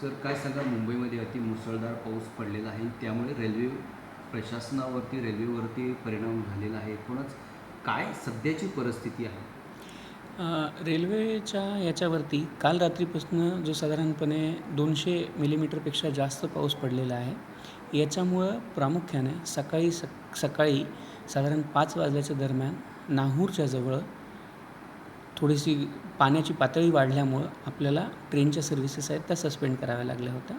Sir काय सांगा मुंबईमध्ये अति मुसळधार पाऊस पडलेला आहे. त्यामुळे रेल्वे प्रशासनावरती रेल्वेवरती परिणाम झालेला आहे. एकूणच काय सध्याची परिस्थिती आहे? रेल्वेच्या याच्यावरती काल रात्रीपासून जो साधारणपणे दोनशे मिलीमीटरपेक्षा जास्त पाऊस पडलेला आहे याच्यामुळं प्रामुख्याने सकाळी सक सकाळी साधारण पाच वाजल्याच्या दरम्यान नाहूरच्या जवळ थोडीशी पाण्याची पातळी वाढल्यामुळं आपल्याला ट्रेनच्या सर्व्हिसेस आहेत त्या सस्पेंड कराव्या लागल्या होत्या.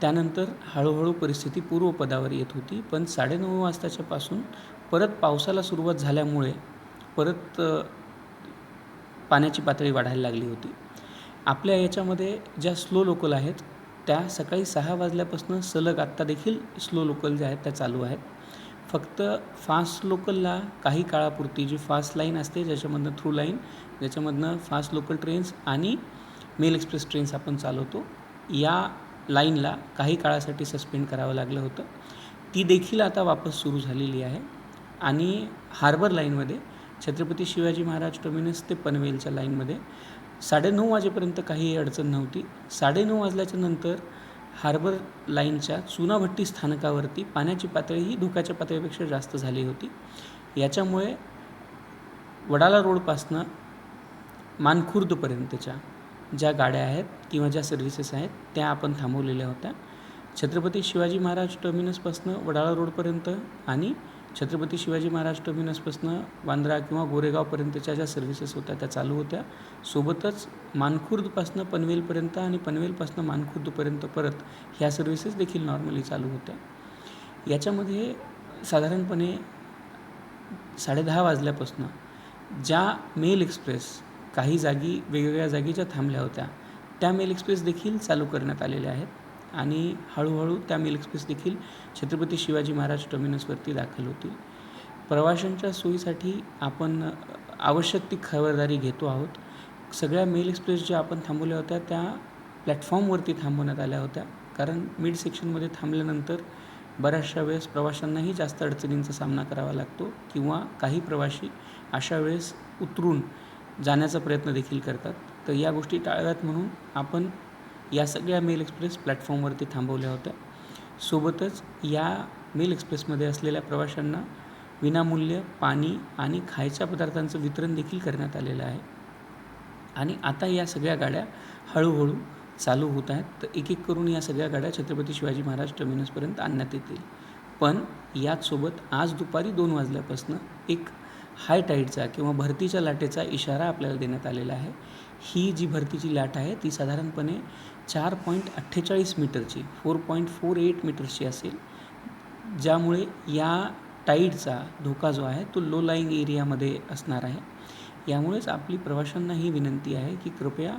त्यानंतर हळूहळू परिस्थिती पूर्वपदावर येत होती. पण साडेनऊ वाजताच्या पासून परत पावसाला सुरुवात झाल्यामुळे परत पाण्याची पातळी वाढायला लागली होती. आपल्या याच्यामध्ये ज्या स्लो लोकल आहेत त्या सकाळी सहा वाजल्यापासून सलग आत्ता देखील स्लो लोकल ज्या आहेत त्या चालू आहेत. फक्त फास्ट लोकलला काही काळापुरती जी फास्ट लाईन असते ज्याच्यामधनं थ्रू लाईन ज्याच्यामधनं फास्ट लोकल ट्रेन्स आणि मेल एक्सप्रेस ट्रेन्स आपण चालवतो या लाईनला काही काळासाठी सस्पेंड करावं लागलं होतं. ती देखील आता वापस सुरू झालेली आहे. आणि हार्बर लाईनमध्ये छत्रपती शिवाजी महाराज टर्मिनस ते पनवेलच्या लाईनमध्ये साडेनऊ वाजेपर्यंत काही अडचण नव्हती. साडेनऊ वाजल्याच्या नंतर हार्बर लाईनच्या चुनाभट्टी स्थानकावरती पाण्याची पातळी ही धोक्याच्या पातळीपेक्षा जास्त झाली होती. याच्यामुळे वडाला रोडपासनं मानखुर्दपर्यंतच्या ज्या गाड्या आहेत किंवा ज्या सर्व्हिसेस आहेत त्या आपण थांबवलेल्या होत्या. छत्रपती शिवाजी महाराज टर्मिनसपासनं वडाळा रोडपर्यंत आणि छत्रपती शिवाजी महाराज टर्मिनसपासनं वांद्रा किंवा गोरेगावपर्यंतच्या ज्या सर्व्हिसेस होत्या त्या चालू होत्या. सोबतच मानखुर्दपासनं पनवेलपर्यंत आणि पनवेलपासनं मानखुर्दपर्यंत परत ह्या सर्व्हिसेस देखील नॉर्मली चालू होत्या. याच्यामध्ये साधारणपणे साडेदहा वाजल्यापासून ज्या मेल एक्सप्रेस काही जागी वेगवेगळ्या जागी ज्या थांबल्या होत्या त्या मेल एक्सप्रेस देखील चालू करण्यात आलेल्या आहेत. आणि हळूहळू त्या मेल एक्सप्रेस देखील छत्रपती शिवाजी महाराज टर्मिनसवरती दाखल होतील. प्रवाशांच्या सोयीसाठी आपण आवश्यक ती खबरदारी घेतो आहोत. सगळ्या मेल एक्सप्रेस ज्या आपण थांबवल्या होत्या त्या प्लॅटफॉर्मवरती थांबवण्यात आल्या होत्या. कारण मिड सेक्शनमध्ये थांबल्यानंतर बऱ्याचशा वेळेस प्रवाशांनाही जास्त अडचणींचा सामना करावा लागतो किंवा काही प्रवासी अशा वेळेस उतरून जाण्याचा प्रयत्न देखील करतात. तर या गोष्टी टाळव्यात म्हणून आपण या सगळ्या मेल एक्सप्रेस प्लॅटफॉर्मवरती थांबवल्या होत्या. सोबतच या मेल एक्सप्रेसमध्ये असलेल्या प्रवाशांना विनामूल्य पाणी आणि खायच्या पदार्थांचं वितरण देखील करण्यात आलेलं आहे. आणि आता या सगळ्या गाड्या हळूहळू चालू होत आहेत. तर एक एक करून या सगळ्या गाड्या छत्रपती शिवाजी महाराज टर्मिनसपर्यंत आणण्यात येतील. पण याचसोबत आज दुपारी दोन वाजल्यापासून एक हाय टाईडचा किंवा भरतीच्या लाटेचा इशारा आपल्याला देण्यात आलेला आहे. ही जी भरतीची लाट आहे ती साधारणपणे चार पॉईंट अठ्ठेचाळीस मीटरची फोर पॉईंट फोर एट मीटर्सची असेल. ज्यामुळे या टाईडचा धोका जो आहे तो लो लाईंग एरियामध्ये असणार आहे. यामुळेच आपली प्रवाशांना ही विनंती आहे की कृपया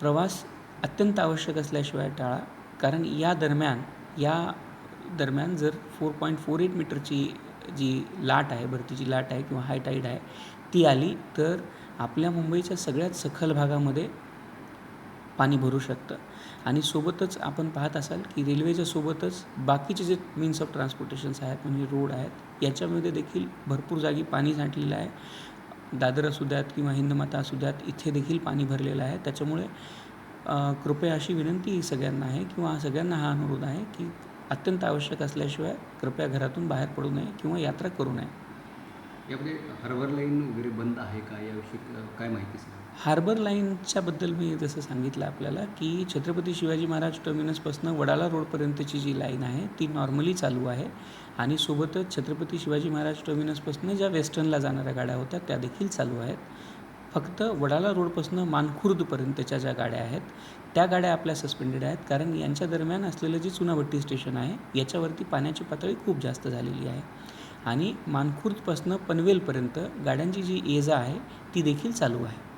प्रवास अत्यंत आवश्यक असल्याशिवाय टाळा. कारण या दरम्यान या दरम्यान जर फोर पॉईंट फोर एट मीटरची जी लाट आहे भरतीची लाट आहे किंवा हाय टाईड आहे ती आली तर आपल्या मुंबईच्या सगळ्यात सखल भागामध्ये पाणी भरू शकतं. आणि सोबतच आपण पाहत असाल की रेल्वेच्या सोबतच बाकीचे जे मीन्स ऑफ ट्रान्सपोर्टेशन्स आहेत म्हणजे रोड आहेत याच्यामध्ये देखील भरपूर जागी पाणी साठलेलं आहे. दादर असू द्यात किंवा हिंदमाता असू द्यात इथे देखील पाणी भरलेलं आहे. त्याच्यामुळे कृपया अशी विनंती सगळ्यांना आहे किंवा सगळ्यांना हा अनुरोध आहे की अत्यंत आवश्यक असल्याशिवाय कृपया घरातून बाहेर पडू नये किंवा यात्रा करू नये. यामध्ये हार्बर लाईन वगैरे बंद आहे का? याविषयी काय माहिती सांगा हार्बर लाईनच्याबद्दल मी जसं सांगितलं आपल्याला की छत्रपती शिवाजी महाराज टर्मिनसपासून वडाला रोडपर्यंतची जी लाईन आहे ती नॉर्मली चालू आहे. आणि सोबतच छत्रपती शिवाजी महाराज टर्मिनसपासून ज्या वेस्टर्नला जाणाऱ्या गाड्या होत्या त्या देखील चालू आहेत. फक्त वडाला रोडपासून मानखुर्दपर्यंतच्या ज्या गाड्या आहेत त्या गाड्या आपल्या सस्पेंडेड आहेत. कारण यांच्या दरम्यान असलेलं जे चुनाभट्टी स्टेशन आहे याच्यावरती पाण्याची पातळी खूप जास्त झालेली आहे. आणि मानखुर्दपासनं पनवेलपर्यंत गाड्यांची जी ये जा आहे ती देखील चालू आहे.